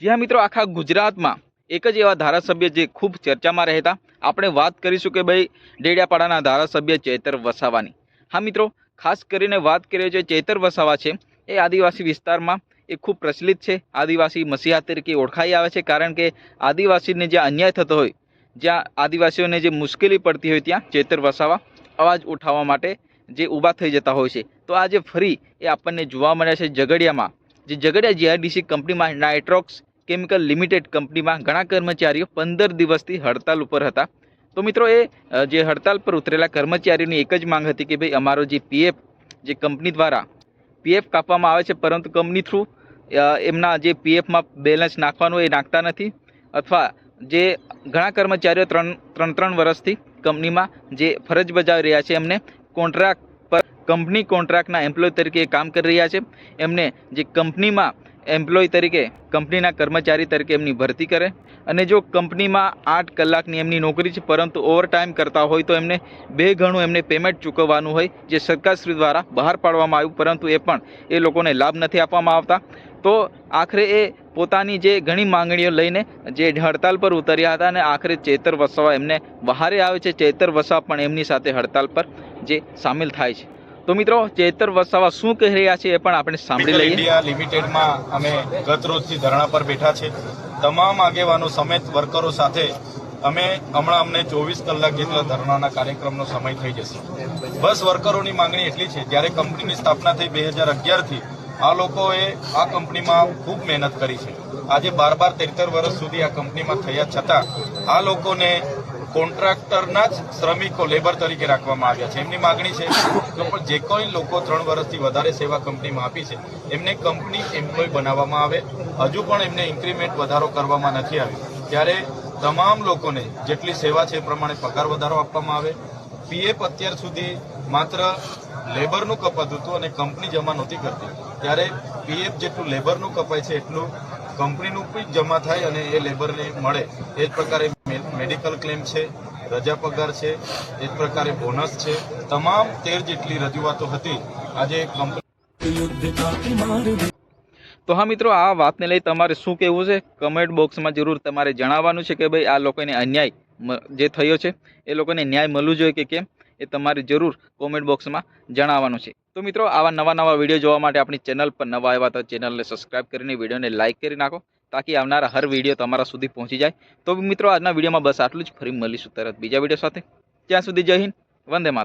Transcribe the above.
જી હા મિત્રો આખા ગુજરાતમાં એક જ એવા ધારાસભ્ય જે ખૂબ ચર્ચામાં રહેતા, આપણે વાત કરીશું કે ભાઈ ડેડિયાપાડાના ધારાસભ્ય ચેતર વસાવાની. હા મિત્રો, ખાસ કરીને વાત કરીએ જે ચેતર વસાવા છે, એ આદિવાસી વિસ્તારમાં એ ખૂબ પ્રચલિત છે. આદિવાસી મસીહા તરીકે ઓળખાઈ આવે છે કારણ કે આદિવાસીને જે અન્યાય થતો હોય, જ્યાં આદિવાસીઓને જે મુશ્કેલી પડતી હોય ત્યાં ચેતર વસાવા અવાજ ઉઠાવવા માટે જે ઊભા થઈ જતા હોય છે. તો આજે ફરી એ આપણને જોવા મળ્યા છે ઝઘડિયામાં. જે ઝઘડિયા જીઆરડીસી કંપનીમાં નાઇટ્રોક્સ કેમિકલ લિમિટેડ કંપનીમાં ઘણા કર્મચારીઓ પંદર દિવસથી હડતાલ ઉપર હતા. તો મિત્રો એ જે હડતાલ પર ઉતરેલા કર્મચારીઓની એક જ માંગ હતી કે ભાઈ અમારો જે પીએફ, જે કંપની દ્વારા પીએફ કાપવામાં આવે છે, પરંતુ કંપની થ્રુ એમના જે પીએફમાં બેલેન્સ નાખવાનું એ નાખતા નથી. અથવા જે ઘણા કર્મચારીઓ ત્રણ ત્રણ ત્રણ વર્ષથી કંપનીમાં જે ફરજ બજાવી રહ્યા છે, એમને કોન્ટ્રાક્ટ પર, કંપની કોન્ટ્રાક્ટના એમ્પ્લોય તરીકે કામ કરી રહ્યા છે. એમને જે કંપનીમાં એમ્પ્લોય તરીકે, કંપનીના કર્મચારી તરીકે એમની ભરતી કરે અને જો કંપનીમાં આઠ કલાકની એમની નોકરી છે, પરંતુ ઓવરટાઈમ કરતા હોય તો એમને બે ગણું એમને પેમેન્ટ ચૂકવવાનું હોય, જે સરકારશ્રી દ્વારા બહાર પાડવામાં આવ્યું, પરંતુ એ પણ એ લોકોને લાભ નથી આપવામાં આવતા. તો આખરે એ પોતાની જે ઘણી માંગણીઓ લઈને જે હડતાલ પર ઉતર્યા હતા અને આખરે ચેતર વસાવા એમને બહારે આવે છે. ચેતર વસાવા પણ એમની સાથે હડતાલ પર જે સામેલ થાય છે. તો મિત્રો ચેતર વસાવા શું કહી રહ્યા છે એ પણ આપણે સાંભળી લઈએ. ઇન્ડિયા લિમિટેડમાં અમે ગત રોજથી ધરણા પર બેઠા છે. તમામ આગેવાનો સમેત વર્કરો સાથે અમે હમણાં અમને ચોવીસ કલાક જેટલા ધરણાના કાર્યક્રમનો સમય થઈ જશે. બસ વર્કરોની માંગણી એટલી છે જ્યારે કંપનીની સ્થાપના થઈ બે હજાર અગિયારથી આ લોકોએ આ કંપનીમાં ખૂબ મહેનત કરી છે. આજે બાર બાર તેર વર્ષ સુધી આ કંપનીમાં થયા છતાં આ લોકોને કોન્ટ્રાક્ટરના જ શ્રમિકો લેબર તરીકે રાખવામાં આવ્યા છે. એમની માગણી છે કે જે કોઈ લોકો ત્રણ વર્ષથી વધારે સેવા કંપનીમાં આપી છે, એમને કંપની એમ્પ્લોય બનાવવામાં આવે. હજુ પણ એમને ઇન્ક્રીમેન્ટ વધારો કરવામાં નથી આવ્યો. ત્યારે તમામ લોકોને જેટલી સેવા છે એ પ્રમાણે પગાર વધારો આપવામાં આવે. પીએફ અત્યાર સુધી માત્ર લેબરનું કપાતું હતું અને કંપની જમા નહોતી કરતી. ત્યારે પીએફ જેટલું લેબરનું કપાય છે, એટલું કંપનીનું પણ જમા થાય અને એ લેબરને મળે. એ જ પ્રકારે મેડિકલ ક્લેમ છે, રજા પગાર છે એ પ્રકારે બોનસ છે. તમામ તેર જેટલી રજૂઆતો હતી. આજે કંપની તો હા મિત્રો, આ વાતને લઈ તમારે શું કહેવું છે? કમેન્ટ બોક્સમાં જરૂર તમારે જણાવવાનું છે કે ભાઈ આ લોકોને અન્યાય જે થયો છે, એ લોકોને ન્યાય મળવું જોઈએ કે કેમ? એ તમારે જરૂર કોમેન્ટ બોક્સમાં જણાવવાનું છે. તો મિત્રો, આવા નવા નવા વીડિયો જોવા માટે આપણી ચેનલ પર નવા આવ્યા તો ચેનલને સબસ્ક્રાઇબ કરીને વિડીયોને લાઇક કરી નાખો. તાકી આવનારા હર વીડિયો તમારા સુધી પહોંચી જાય. તો મિત્રો, આજના વિડીયોમાં બસ આટલું જ. ફરી મળીશું તરત બીજા વીડિયો સાથે. ત્યાં સુધી જય હિન્દ. વંદે માતરમ